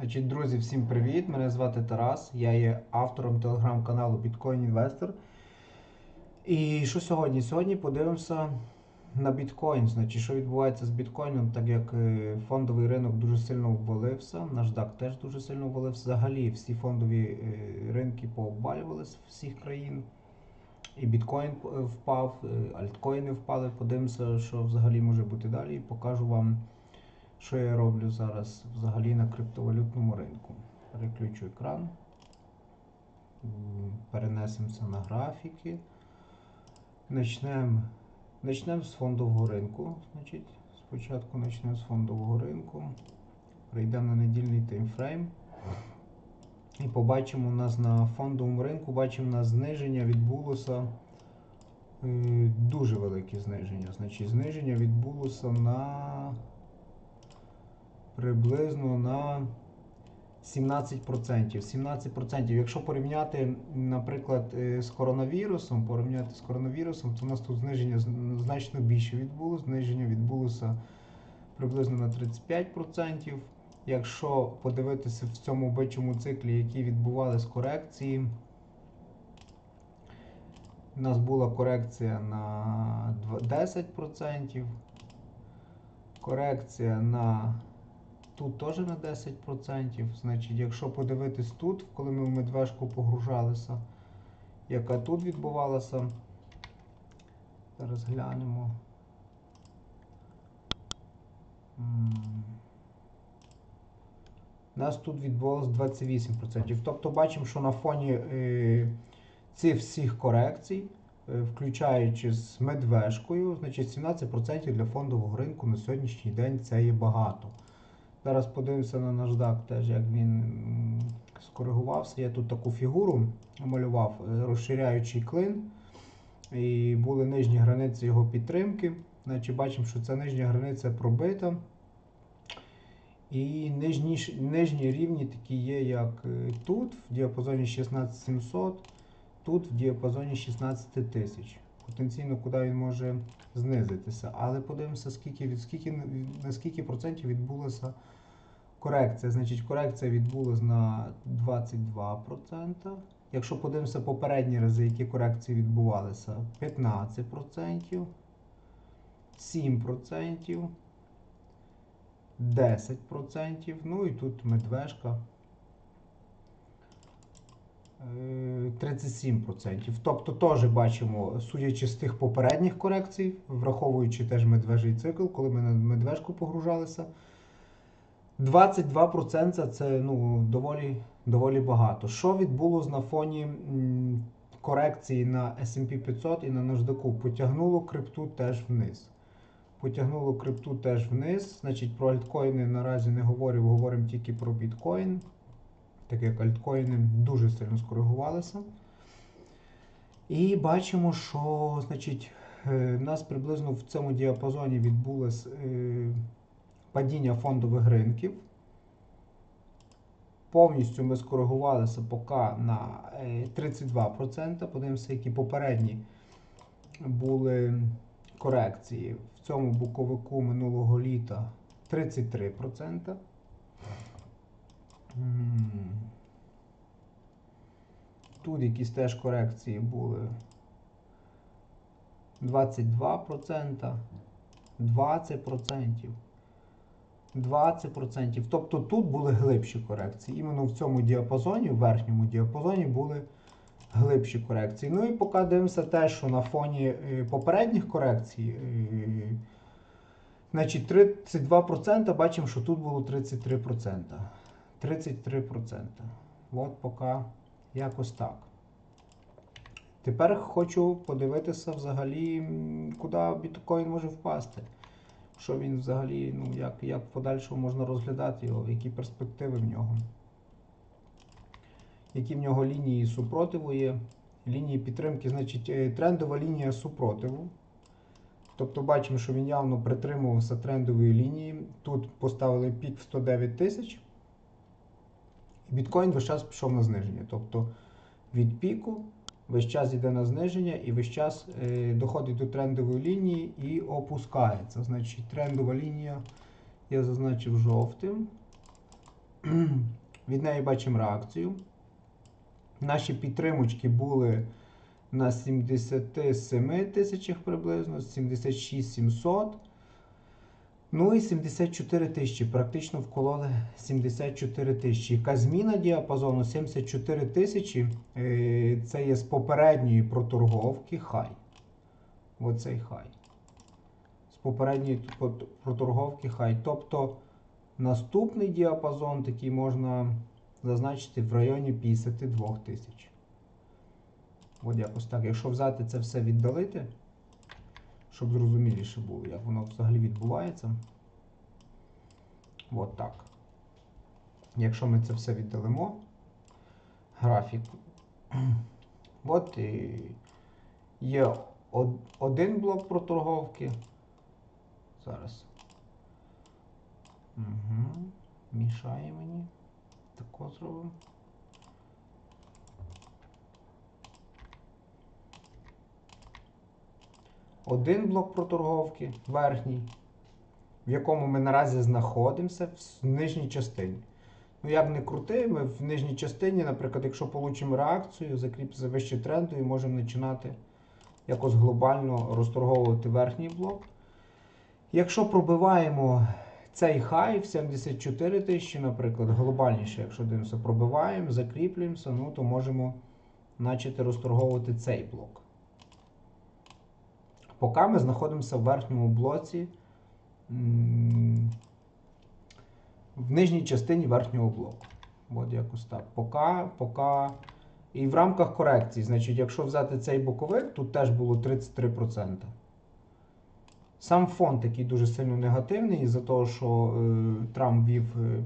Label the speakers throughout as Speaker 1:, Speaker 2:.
Speaker 1: Значить, друзі, всім привіт! Мене звати Тарас. Я є автором телеграм-каналу Bitcoin Investor. І що сьогодні? Сьогодні подивимося на біткоін. Значить, що відбувається з біткоїном, так як е, фондовий ринок дуже сильно обвалився. NASDAQ теж дуже сильно обвалився. Взагалі всі фондові е, ринки пообвалювалися всіх країн. І біткоін е, впав, альткоїни впали. Подивимося, що взагалі може бути далі. І покажу вам. Що я роблю зараз взагалі на криптовалютному ринку? Переключу екран. Перенесемося на графіки. Начнемо начнем з фондового ринку. Значить, спочатку почнемо з фондового ринку. Прийдемо на недільний таймфрейм. І побачимо у нас на фондовому ринку, бачимо у нас зниження відбулося. е, Дуже велике зниження. Значить, зниження відбулося на приблизно на 17%. 17%. Якщо порівняти, наприклад, е, з коронавірусом, порівняти з коронавірусом, то у нас тут зниження значно більше відбулося. Зниження відбулося приблизно на 35%. Якщо подивитися в цьому бичому циклі, які відбувалися корекції, у нас була корекція на 10%, корекція на тут теж на 10%. Значить, якщо подивитись тут, коли ми в медвежку погружалися, яка тут відбувалася, зараз глянемо. У нас тут відбувалося 28%. Тобто бачимо, що на фоні е, цих всіх корекцій, е, включаючи з медвежкою, значить 17% для фондового ринку на сьогоднішній день це є багато. Зараз подивимося на NASDAQ теж, як він скоригувався. Я тут таку фігуру малював, е, розширяючий клин. І були нижні границі його підтримки. Значить, бачимо, що ця нижня границя пробита. І нижні, нижні рівні такі є, як е, тут, в діапазоні 16700, тут в діапазоні 16 тисяч. Потенційно, куди він може знизитися. Але подивимося, скільки, від, скільки, на процентів відбулася корекція. Значить, корекція відбулася на 22%. Якщо подивимося попередні рази, які корекції відбувалися, 15%, 7%, 10%, ну і тут медвежка. е, 37%. Тобто теж бачимо, судячи з тих попередніх корекцій, враховуючи теж медвежий цикл, коли ми на медвежку погружалися. 22% це ну, доволі, доволі багато. Що відбулося на фоні м, корекції на SP 500 і на NASDAQ? Потягнуло крипту теж вниз. Потягнуло крипту теж вниз. Значить, про альткоїни наразі не говорю, говоримо тільки про біткоін. Так як альткоїни дуже сильно скоригувалися. І бачимо, що значить, е, в нас приблизно в цьому діапазоні відбулось е, падіння фондових ринків. Повністю ми скоригувалися поки на е, 32%. Подивимося, які попередні були корекції. В цьому буковику минулого літа 33%. Тут якісь теж корекції були 22%, 20%. 20%. Тобто тут були глибші корекції. Іменно в цьому діапазоні, в верхньому діапазоні були глибші корекції. Ну і поки дивимося те, що на фоні е, попередніх корекцій, е, значить 32% бачимо, що тут було 33%. 33%. От поки якось так. Тепер хочу подивитися взагалі, куди біткоін може впасти. Що він взагалі, ну як, як в подальшому можна розглядати його, які перспективи в нього. Які в нього лінії супротиву є. Лінії підтримки, значить, е, трендова лінія супротиву. Тобто бачимо, що він явно притримувався трендової лінії. Тут поставили пік в 109 тисяч. Біткоін весь час пішов на зниження. Тобто від піку весь час йде на зниження і весь час е, доходить до трендової лінії і опускається. Значить, трендова лінія я зазначив жовтим. Від неї бачимо реакцію. Наші підтримочки були на 77 тисячах приблизно, 76 700. Ну і 74 тисячі. Практично вкололи 74 тисячі. Яка зміна діапазону 74 тисячі. е, Це є з попередньої проторговки хай. Оцей хай. З попередньої проторговки хай. Тобто наступний діапазон такий можна зазначити в районі 52 тисяч. От якось так. Якщо взяти це все віддалити, щоб зрозуміліше було, як воно взагалі відбувається. От так. Якщо ми це все віддалимо, графік. От і є один блок проторговки. Зараз. Угу. Мішає мені. Тако зробимо. Один блок проторговки верхній, в якому ми наразі знаходимося в нижній частині. Ну, як не крути, ми в нижній частині, наприклад, якщо получимо реакцію, закріпиться вище тренду і можемо починати якось глобально розторговувати верхній блок. Якщо пробиваємо цей хай в 74 тисячі, наприклад, глобальніше, якщо дивимося, пробиваємо, закріплюємося, ну, то можемо почати розторговувати цей блок. Поки ми знаходимося в верхньому блоці, в нижній частині верхнього блоку. От якось так. Поки, поки. І в рамках корекції, значить, якщо взяти цей боковик, тут теж було 33%. Сам фон такий дуже сильно негативний, із-за того, що е, Трамп вів е,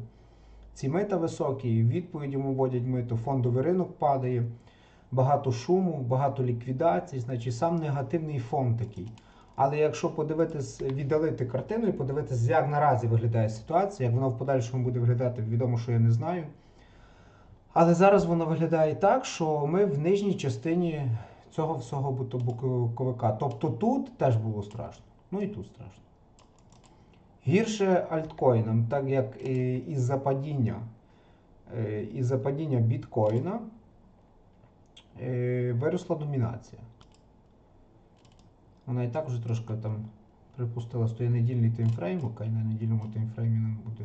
Speaker 1: ці мита високі, відповідь йому вводять мито, фондовий ринок падає, багато шуму, багато ліквідацій, значить сам негативний фон такий. Але якщо подивитись, віддалити картину і подивитися, як наразі виглядає ситуація, як вона в подальшому буде виглядати, відомо, що я не знаю. Але зараз воно виглядає так, що ми в нижній частині цього всього боковика. Тобто тут теж було страшно. Ну і тут страшно. Гірше альткоїнам, так як е, із-за падіння, е, із-за падіння біткоїна виросла домінація. Вона і так вже трошки там припустила стоїть недільний таймфрейм, окей, на недільному таймфреймі нам буде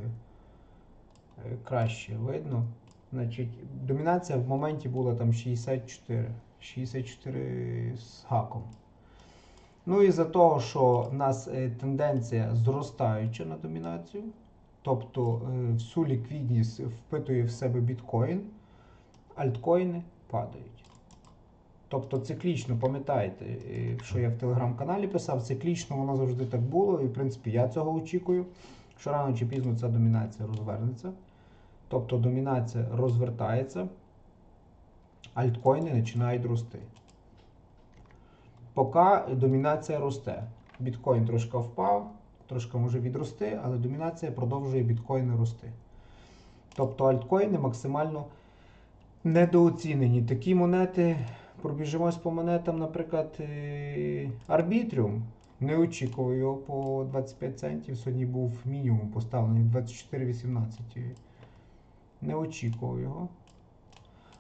Speaker 1: е, краще видно. Значить, домінація в моменті була там 64. 64 з гаком. Ну і за того, що в нас е, тенденція зростаюча на домінацію, тобто е, всю ліквідність впитує в себе біткоін, альткоїни падають. Тобто циклічно, пам'ятаєте, е, що я в телеграм-каналі писав, циклічно воно завжди так було, і в принципі я цього очікую, що рано чи пізно ця домінація розвернеться. Тобто домінація розвертається, альткоїни починають рости. Поки домінація росте. Біткоін трошки впав, трошки може відрости, але домінація продовжує біткоїни рости. Тобто альткоїни максимально недооцінені. Такі монети, пробіжимось по монетам, наприклад, е, Арбітріум. Не очікував його по 25 центів. Сьогодні був мінімум поставлений 24,18. Не очікував його.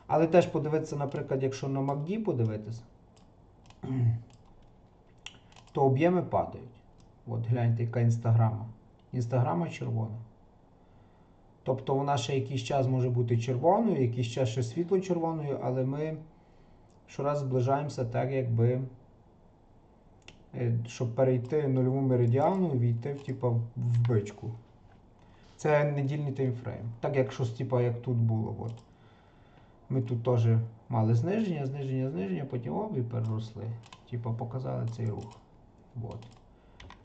Speaker 1: Але теж подивитися, наприклад, якщо на MACD подивитися, то об'єми падають. От гляньте, яка інстаграма. Інстаграма червона. Тобто вона ще якийсь час може бути червоною, якийсь час ще світло-червоною, але ми щораз зближаємося так, якби, е, щоб перейти нульову меридіану і війти в, в бичку. Це недільний таймфрейм. Так як щось, типа, як тут було. От. Ми тут теж мали зниження, зниження, зниження, потім оп, і переросли. Типа показали цей рух. От.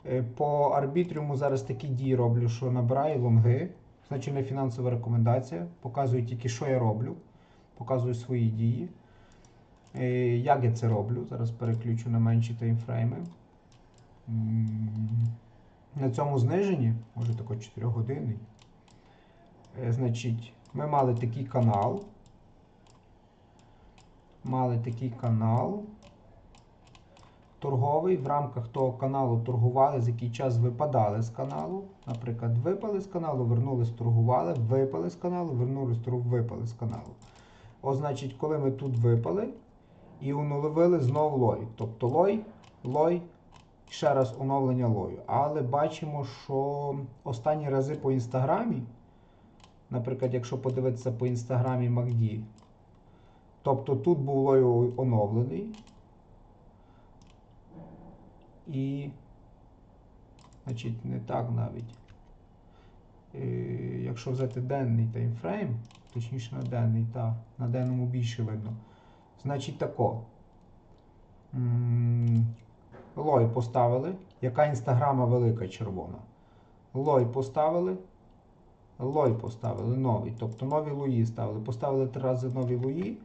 Speaker 1: Е, По арбітріуму зараз такі дії роблю, що набираю лонги. Значить не фінансова рекомендація. Показую тільки, що я роблю. Показую свої дії. Е, Як я це роблю? Зараз переключу на менші таймфрейми. На цьому зниженні, може тако 4 години. Е, Значить, ми мали такий канал. Мали такий канал. торговий, в рамках того каналу торгували, з який час випадали з каналу. Наприклад, випали з каналу, вернулись, торгували, випали з каналу, вернулись, випали з каналу. О, значить, коли ми тут випали і оновили знов лой. Тобто лой, лой, ще раз оновлення лою. Але бачимо, що останні рази по інстаграмі, наприклад, якщо подивитися по інстаграмі MACD, тобто тут був лой оновлений. І, значить, не так навіть. Е, якщо взяти денний таймфрейм, точніше на денний, та, на денному більше видно. Значить тако. Лой поставили. Яка інстаграма велика червона. Лой поставили. Лой поставили новий. Тобто нові луї ставили. Поставили три рази нові луї.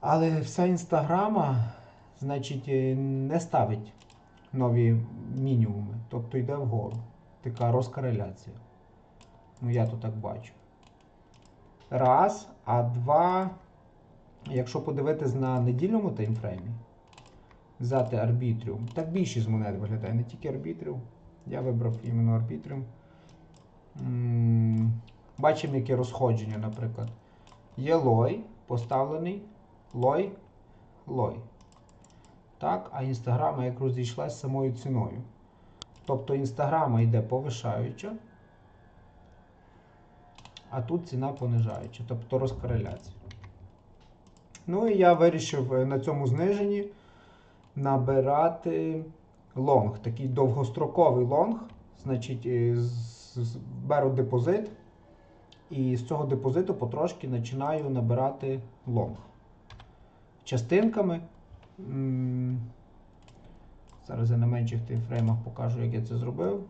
Speaker 1: Але вся інстаграма, значить, е, не ставить нові мінімуми. Тобто йде вгору. Така розкореляція. Ну, я то так бачу. Раз, а два. Якщо подивитись на недільному таймфреймі, взяти арбітріум. Так більшість монет виглядає, не тільки арбітріум. Я вибрав іменно арбітріум. Бачимо, яке розходження, наприклад. Є лой поставлений, лой, лой. Так, а інстаграма як розійшлась самою ціною. Тобто інстаграма йде повишаюча, а тут ціна понижаюча, тобто розкореляція. Ну і я вирішив е, на цьому зниженні набирати лонг, такий довгостроковий лонг. Значить, е, беру депозит і з цього депозиту потрошки починаю набирати лонг. Частинками. Зараз я на менших таймфреймах покажу, як я це зробив.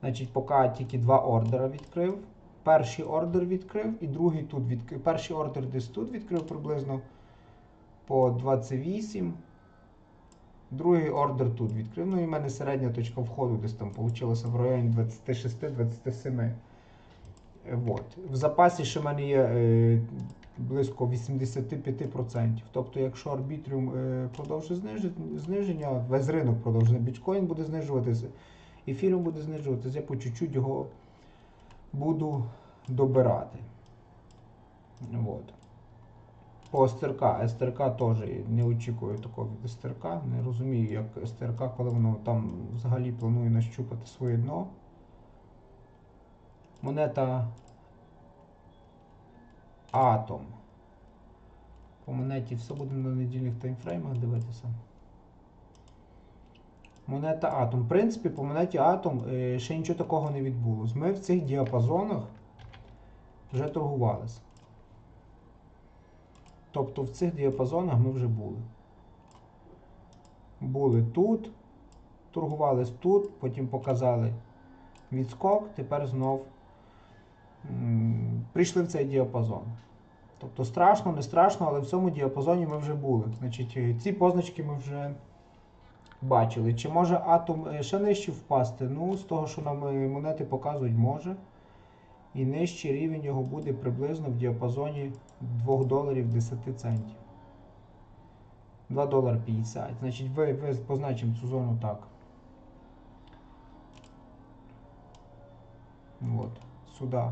Speaker 1: Значить, поки тільки два ордера відкрив. Перший ордер відкрив і другий тут відкрив. Перший ордер десь тут відкрив приблизно по 28. Другий ордер тут відкрив. Ну і в мене середня точка входу десь там вийшла в районі 26-27. Е, Вот. В запасі ще в мене є е, близько 85%. Тобто, якщо арбітріум е, продовжує знижи- зниження, весь ринок продовжує, біткоін буде знижуватися, ефіром буде знижуватися, я по чуть-чуть його буду добирати. Вот. По СТРК. СТРК теж не очікую такого від СТРК. Не розумію, як СТРК, коли воно там взагалі планує нащупати своє дно. Монета Атом. По монеті все буде на недільних таймфреймах дивитися. Монета Атом. В принципі, по монеті Атом е, ще нічого такого не відбулося. Ми в цих діапазонах вже торгувалися. Тобто в цих діапазонах ми вже були. Були тут, торгувались тут, потім показали відскок, тепер знов прийшли в цей діапазон. Тобто страшно, не страшно, але в цьому діапазоні ми вже були. Значить, е, ці позначки ми вже бачили. Чи може атом е, ще нижче впасти? Ну, з того, що нам е, монети показують, може. І нижчий рівень його буде приблизно в діапазоні 2 доларів 10 центів. 2 долари 50. Значить, ви, ви позначимо цю зону так. От, сюди.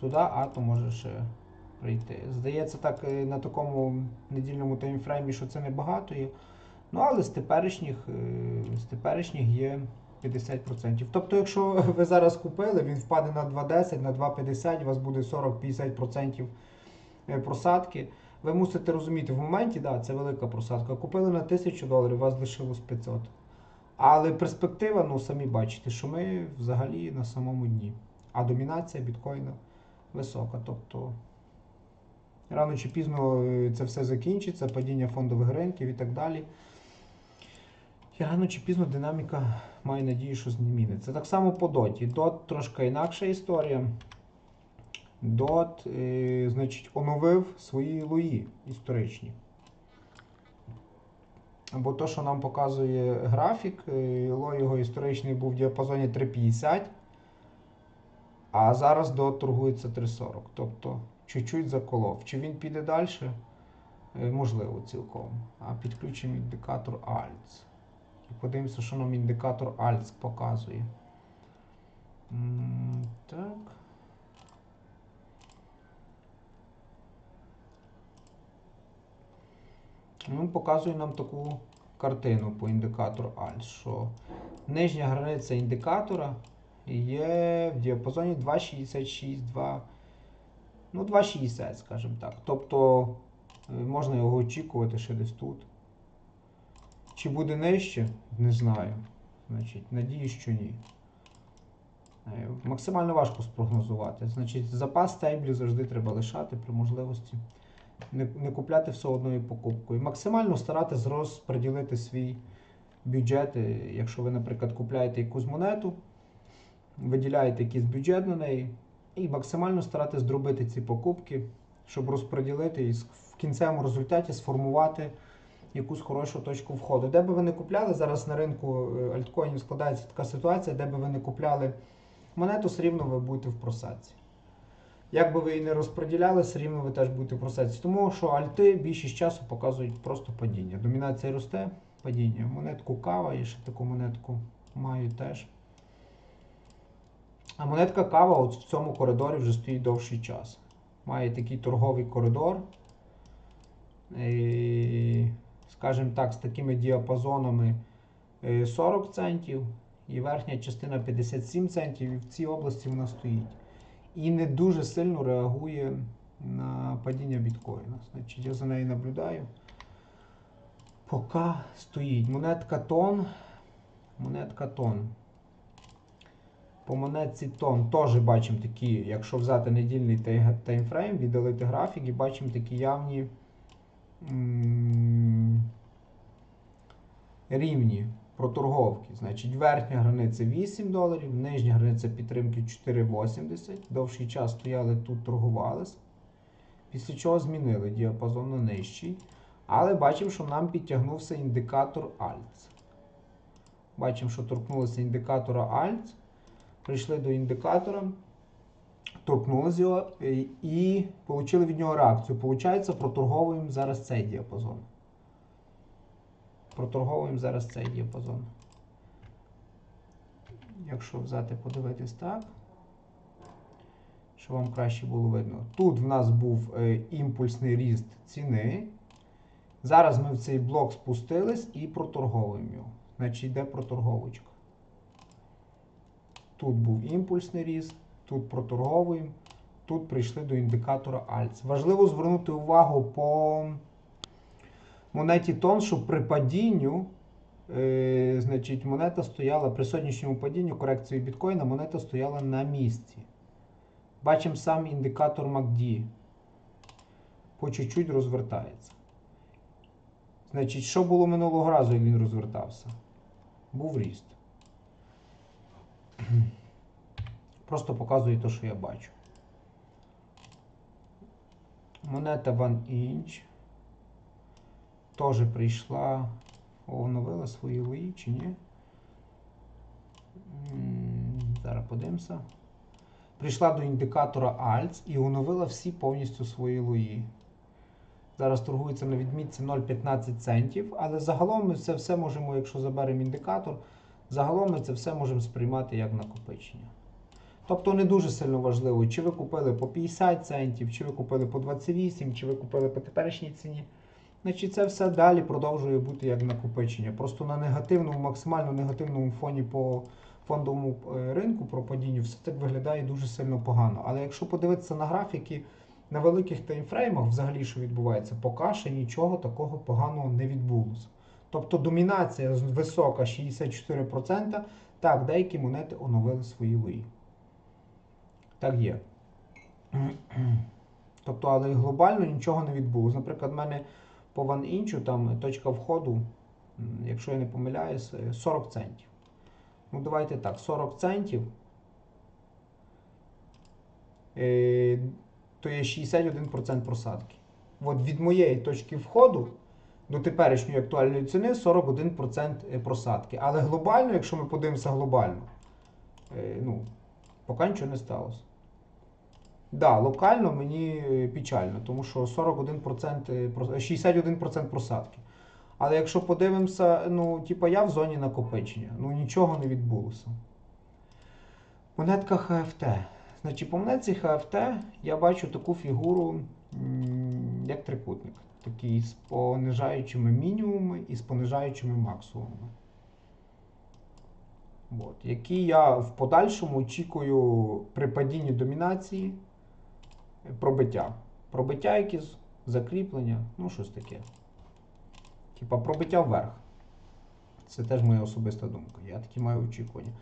Speaker 1: Сюди атом може ще прийти. Здається, так е, на такому недільному таймфреймі, що це небагато є. Ну, але з теперішніх, е, з теперішніх є 50%. Тобто, якщо ви зараз купили, він впаде на 2,10, на 2,50, у вас буде 40-50% е, просадки. Ви мусите розуміти, в моменті, да, це велика просадка. Купили на 1000 доларів, у вас лишилось 500. Але перспектива, ну самі бачите, що ми взагалі на самому дні. А домінація біткоїна висока. Тобто рано чи пізно е, це все закінчиться, падіння фондових ринків і так далі. І рано чи пізно динаміка має надію, що зміниться. Так само по доті. Дот трошки інакша історія. Дот, е, значить, оновив свої лої історичні. Бо то, що нам показує графік, е, лой його історичний був в діапазоні 3,50, а зараз дот торгується 3,40. Тобто чуть-чуть заколов. Чи він піде далі? Е, Можливо, цілком. А підключимо індикатор ALTS. І подивимося, що нам індикатор ALTS показує. Так. Ну, показує нам таку картину по індикатору ALTS, що нижня границя індикатора є в діапазоні 2,66, 2, ну 2,60, скажімо так. Тобто е, можна його очікувати ще десь тут. Чи буде нижче? Не знаю. Значить, надіюсь, що ні. Е, Максимально важко спрогнозувати. Значить, запас стейблів завжди треба лишати при можливості. Не, не купляти все одною покупкою. Максимально старатись розподілити свій бюджет. Е, Якщо ви, наприклад, купляєте якусь монету, виділяєте якийсь бюджет на неї, і максимально старатись зробити ці покупки, щоб розподілити і в кінцевому результаті сформувати якусь хорошу точку входу. Де би ви не купляли, зараз на ринку е, альткоїнів складається така ситуація, де би ви не купляли монету, все рівно ви будете в просадці. Як би ви її не розподіляли, все рівно ви теж будете в просадці. Тому що альти більшість часу показують просто падіння. Домінація росте, падіння. Монетку кава, я ще таку монетку маю теж. А монетка кава от в цьому коридорі вже стоїть довший час. Має такий торговий коридор. Скажімо так, з такими діапазонами е, 40 центів і верхня частина 57 центів, і в цій області вона стоїть. І не дуже сильно реагує на падіння біткоїна. Значить, я за нею наблюдаю. Поки стоїть. Монетка тон. Монетка тон. По монетці тон теж бачимо такі, якщо взяти недільний таймфрейм, віддалити графік і бачимо такі явні рівні проторговки. Значить, верхня границя 8 доларів, нижня границя підтримки 4,80. Довший час стояли тут, торгувалися. Після чого змінили діапазон на нижчий. Але бачимо, що нам підтягнувся індикатор ALTS. Бачимо, що торкнулися індикатора ALTS. Прийшли до індикатора, торкнулися його е, і отримали від нього реакцію. Получається, проторговуємо зараз цей діапазон. Проторговуємо зараз цей діапазон. Якщо взяти, подивитись так, щоб вам краще було видно. Тут в нас був е, імпульсний ріст ціни. Зараз ми в цей блок спустились і проторговуємо його. Значить, йде проторговочка. Тут був імпульсний ріст, тут проторговуємо, тут прийшли до індикатора ALTS. Важливо звернути увагу по монеті тон, що при падінню, е, значить, монета стояла при сьогоднішньому падінню корекції біткоїна, монета стояла на місці. Бачимо сам індикатор MACD. По чуть-чуть розвертається. Значить, що було минулого разу, як він розвертався? Був ріст. Просто показую те, що я бачу. Монета One Inch теж прийшла, оновила свої лої чи ні? Зараз подивимося. Прийшла до індикатора ALTS і оновила всі повністю свої лої. Зараз торгується на відмітці 0,15 центів, але загалом ми це все можемо, якщо заберемо індикатор, загалом ми це все можемо сприймати як накопичення. Тобто не дуже сильно важливо, чи ви купили по 50 центів, чи ви купили по 28, чи ви купили по теперішній ціні. Значить, це все далі продовжує бути як накопичення. Просто на негативному, максимально негативному фоні по фондовому е, ринку про падінню все так виглядає дуже сильно погано. Але якщо подивитися на графіки на великих таймфреймах, взагалі що відбувається, поки ще нічого такого поганого не відбулося. Тобто домінація висока 64%, так, деякі монети оновили свої лої. Так є. Тобто, але глобально нічого не відбулося. Наприклад, в мене по OneInch там точка входу, якщо я не помиляюсь, е, 40 центів. Ну, давайте так, 40 центів. Е, то є 61% просадки. От від моєї точки входу до теперішньої актуальної ціни 41% просадки. Але глобально, якщо ми подивимося глобально, е, ну, поки нічого не сталося. Да, локально мені е, печально, тому що 41%, е, 61% просадки. Але якщо подивимося, ну, типа я в зоні накопичення, ну нічого не відбулося. Монетка ХФТ. Значить, по монетці ХФТ я бачу таку фігуру, як трикутник. Такий з понижаючими мінімумами і з понижаючими максимумами. От, які я в подальшому очікую при падінні домінації е, пробиття. Пробиття якісь, закріплення, ну щось таке. Типа пробиття вверх. Це теж моя особиста думка. Я такі маю очікування.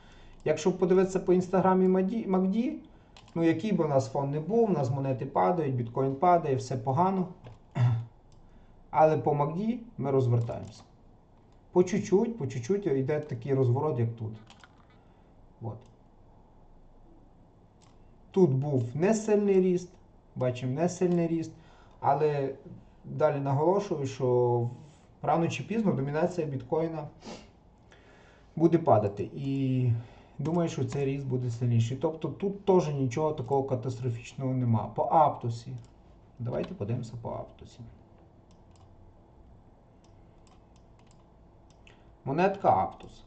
Speaker 1: Якщо подивитися по інстаграмі Макді, ну який би у нас фон не був, у нас монети падають, біткоін падає, все погано. Але по Макді ми розвертаємося. По чуть-чуть, по чуть-чуть йде такий розворот, як тут. От. Тут був не сильний ріст, бачимо не сильний ріст, але далі наголошую, що рано чи пізно домінація біткоїна буде падати. І думаю, що цей ріст буде сильніший. Тобто тут теж нічого такого катастрофічного нема. По Аптосі. Давайте подивимося по Аптосі. Монетка Аптус.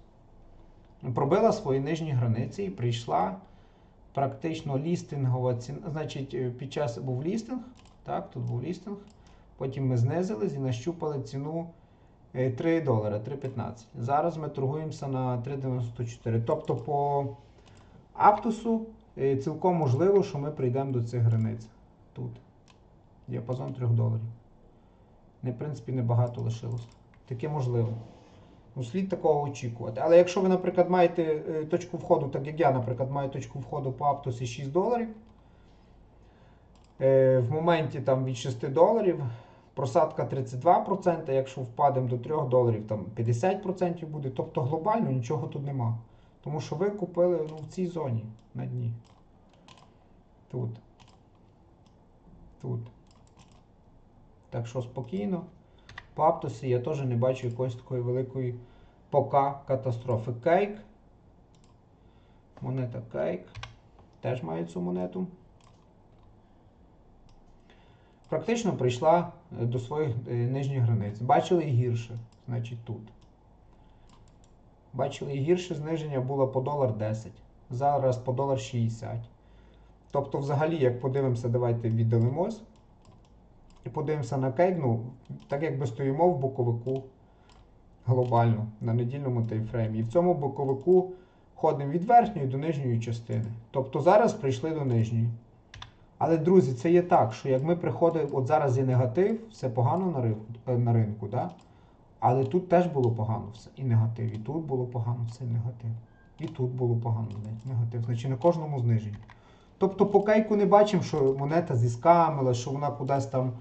Speaker 1: Пробила свої нижні границі і прийшла практично лістингова ціна. Значить, е, під час був лістинг, так, тут був лістинг. Потім ми знизились і нащупали ціну е, 3 долари, 3,15. Зараз ми торгуємося на 3,94. Тобто по Аптусу е, цілком можливо, що ми прийдемо до цих границь. Тут. Діапазон 3 доларів. В принципі, небагато лишилось. Таке можливо. Ну, слід такого очікувати. Але якщо ви, наприклад, маєте е, точку входу, так як я, наприклад, маю точку входу по Аптосі 6 доларів, е, в моменті там від 6 доларів просадка 32%, якщо впадемо до 3 доларів, там 50% буде. Тобто глобально нічого тут нема. Тому що ви купили ну, в цій зоні на дні. Тут. Тут. Так що спокійно. По Аптосі я теж не бачу якоїсь такої великої пока катастрофи. Кейк. Монета Кейк. Теж має цю монету. Практично прийшла е, до своїх е, нижніх границь. Бачили і гірше, значить тут. Бачили і гірше зниження було по долар 10. Зараз по долар 60. Тобто, взагалі, як подивимося, давайте віддалимось. І подивимося на кейк, ну, так якби стоїмо в боковику глобально на недільному таймфреймі. І в цьому боковику ходимо від верхньої до нижньої частини. Тобто зараз прийшли до нижньої. Але, друзі, це є так, що як ми приходимо, от зараз є негатив, все погано на ринку, е, на ринку да? але тут теж було погано все. І негатив. І тут було погано все негатив. І тут було погано негатив. Значить на кожному зниженні. Тобто по кейку не бачимо, що монета зіскамила, що вона кудись там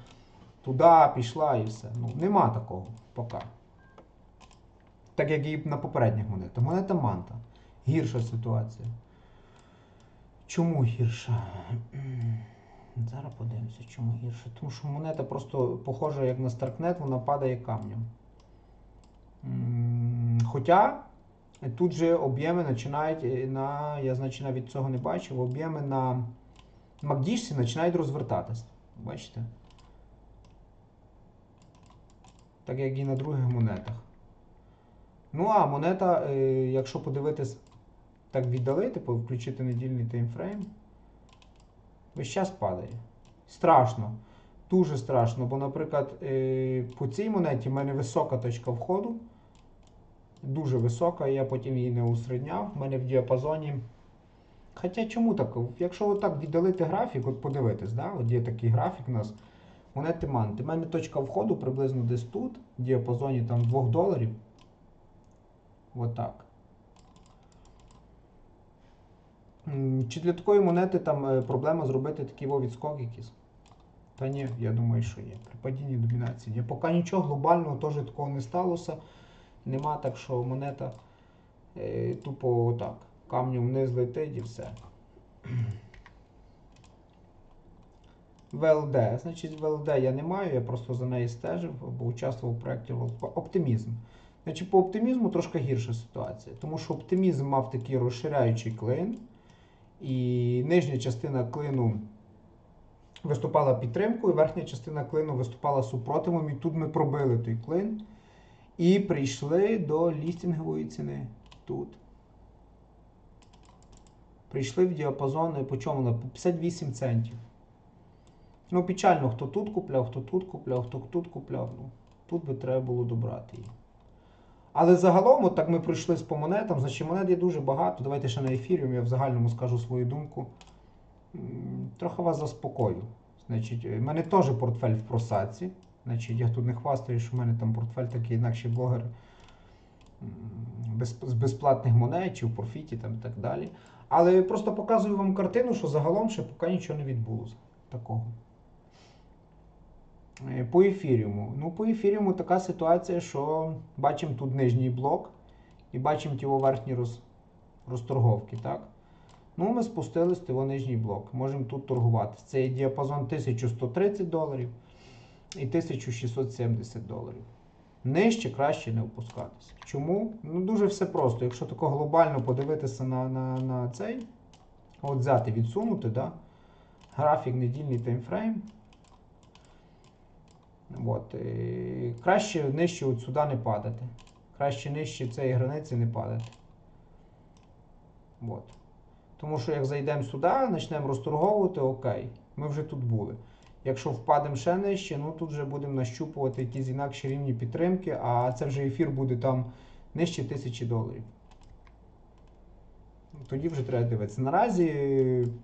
Speaker 1: туди пішла і все. Ну, нема такого поки. Так як і на попередніх монетах. Монета манта. Гірша ситуація. Чому гірша? Зараз подивимося, чому гірше. Тому що монета просто похожа як на Старкнет, вона падає камнем. Хоча тут же об'єми починають е, на. Я значить навіть цього не бачив. Об'єми на Макдішці починають розвертатись. Бачите? Так як і на других монетах. Ну, а монета, е, якщо подивитись, так віддали, типу, включити недільний таймфрейм, весь час падає. Страшно. Дуже страшно. Бо, наприклад, е, по цій монеті в мене висока точка входу. Дуже висока, я потім її не усредняв. У мене в діапазоні. Хоча чому так? Якщо отак віддалити графік, от подивитись, да? от є такий графік у нас. Монети манти. У мене точка входу приблизно десь тут, в діапазоні там 2 доларів. Отак. М, Чи для такої монети там е, проблема зробити такий відскок якийсь? Та ні, я думаю, що є. При падінні домінації. Є. Поки нічого глобального теж такого не сталося. Нема так, що монета е, тупо отак. Камнем вниз летить і все. ВЛД. Значить, ВЛД я не маю, я просто за неї стежив, бо участвував в проєкті Оптимізм. Значить, по оптимізму трошки гірша ситуація, тому що оптимізм мав такий розширяючий клин, і нижня частина клину виступала підтримкою, верхня частина клину виступала супротивом, і тут ми пробили той клин і прийшли до лістінгової ціни. Тут. Прийшли в діапазон по чому? На 58 центів. Ну, печально, хто тут купляв, хто тут купляв, хто тут купляв. Ну, тут би треба було добрати її. Але загалом, от так ми пройшли по монетам, значить монет є дуже багато. Давайте ще на ефірі, я в загальному скажу свою думку. Трохи вас заспокою. Значить, в мене теж портфель в просадці. Значить, я тут не хвастаю, що в мене там портфель такий, інакші блогери без, з безплатних монет чи в профіті там, і так далі. Але просто показую вам картину, що загалом ще поки нічого не відбулося такого. Е, По ефіріуму. Ну, по ефіріуму така ситуація, що бачимо тут нижній блок і бачимо ті верхні роз, розторговки. так? Ну, ми спустились в нижній блок. Можемо тут торгувати. Це є діапазон 1130 доларів і 1670 доларів. Нижче краще не опускатися. Чому? Ну, дуже все просто. Якщо тако глобально подивитися на, на, на цей, от взяти, відсунути, да? графік недільний таймфрейм. От, краще нижче от сюди не падати. Краще нижче цієї границі не падати. От. Тому що як зайдемо сюди, почнемо розторговувати, окей, ми вже тут були. Якщо впадемо ще нижче, ну тут вже будемо нащупувати якісь інакші рівні підтримки, а це вже ефір буде там нижче тисячі доларів. Тоді вже треба дивитися. Наразі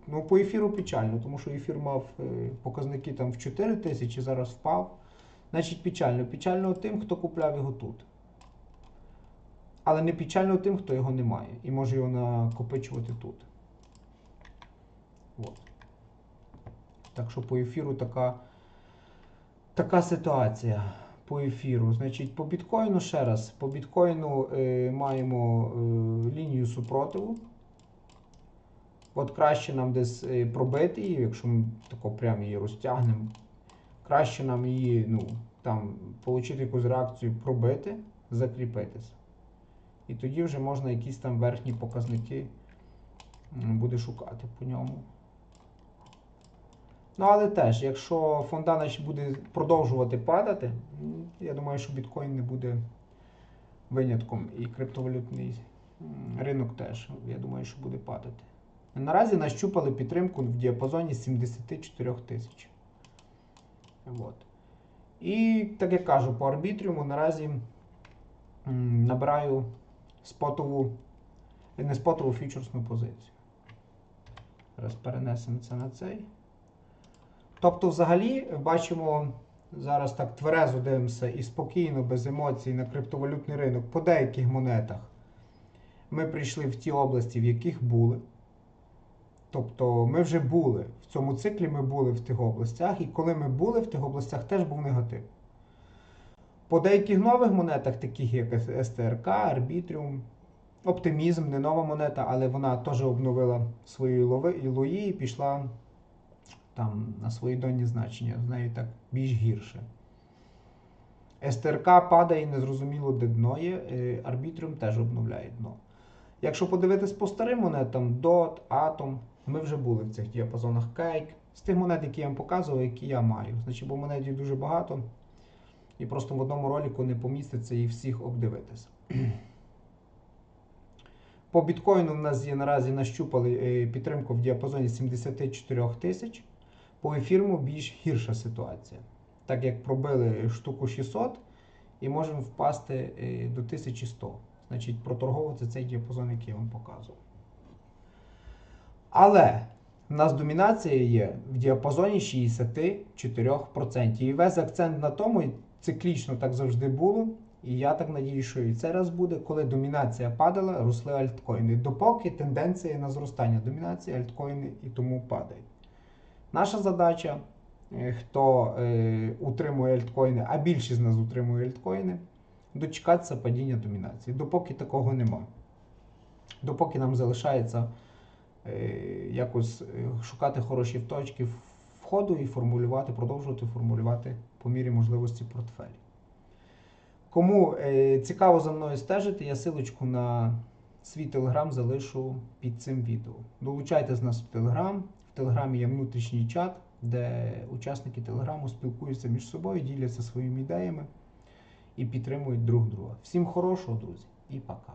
Speaker 1: ну, по ефіру печально, тому що ефір мав е, показники там в 4 тисячі, зараз впав. Значить, печально. Печально тим, хто купляв його тут. Але не печально тим, хто його не має і може його накопичувати тут. От. Так що по ефіру така, така ситуація. По ефіру. Значить, по біткоїну ще раз. По біткоїну е, маємо е, лінію супротиву. От краще нам десь е, пробити її, якщо ми тако прямо її розтягнемо. Краще нам її, ну, там, отримати якусь реакцію, пробити, закріпитися. І тоді вже можна якісь там верхні показники буде шукати по ньому. Ну, але теж, якщо фондана буде продовжувати падати, я думаю, що біткоін не буде винятком. І криптовалютний ринок теж, я думаю, що буде падати. Наразі нащупали підтримку в діапазоні 74 тисяч. От. І так як кажу, по арбітріуму наразі набираю спотову, не спотову фьючерсну позицію. Зараз перенесемо це на цей. Тобто, взагалі, бачимо, зараз так тверезо дивимося і спокійно, без емоцій на криптовалютний ринок по деяких монетах. Ми прийшли в ті області, в яких були. Тобто ми вже були в цьому циклі, ми були в тих областях, і коли ми були в тих областях, теж був негатив. По деяких нових монетах, таких як СТРК, Арбітріум, Оптимізм, не нова монета, але вона теж обновила свої лої і пішла там на свої донні значення, з нею так більш гірше. СТРК падає незрозуміло, де дно є, е, Арбітріум теж обновляє дно. Якщо подивитись по старим монетам, DOT, Atom, ми вже були в цих діапазонах Cake, з тих монет, які я вам показував, які я маю. Значить, бо монетів дуже багато. І просто в одному ролику не поміститься і всіх обдивитися. По біткоїну в нас є наразі нащупали е, підтримку в діапазоні 74 тисяч. По ефірму більш гірша ситуація. Так як пробили штуку 600 і можемо впасти е, до 1100. Значить, проторговувати цей діапазон, який я вам показував. Але в нас домінація є в діапазоні 64%. І весь акцент на тому, і циклічно так завжди було. І я так надію, що і це раз буде, коли домінація падала, росли альткоїни. Допоки тенденція на зростання домінації, альткоїни і тому падають. Наша задача, е, хто е, утримує альткоїни, а більшість з нас утримує альткоїни, дочекатися падіння домінації. Допоки такого нема. Допоки нам залишається якось е, шукати хороші точки входу і формулювати, продовжувати формулювати по мірі можливості портфелі. Кому е, цікаво за мною стежити, я силочку на свій телеграм залишу під цим відео. Долучайтесь нас в телеграм. В телеграмі є внутрішній чат. де учасники телеграму спілкуються між собою, діляться своїми ідеями і підтримують друг друга. Всім хорошого, друзі, і пока.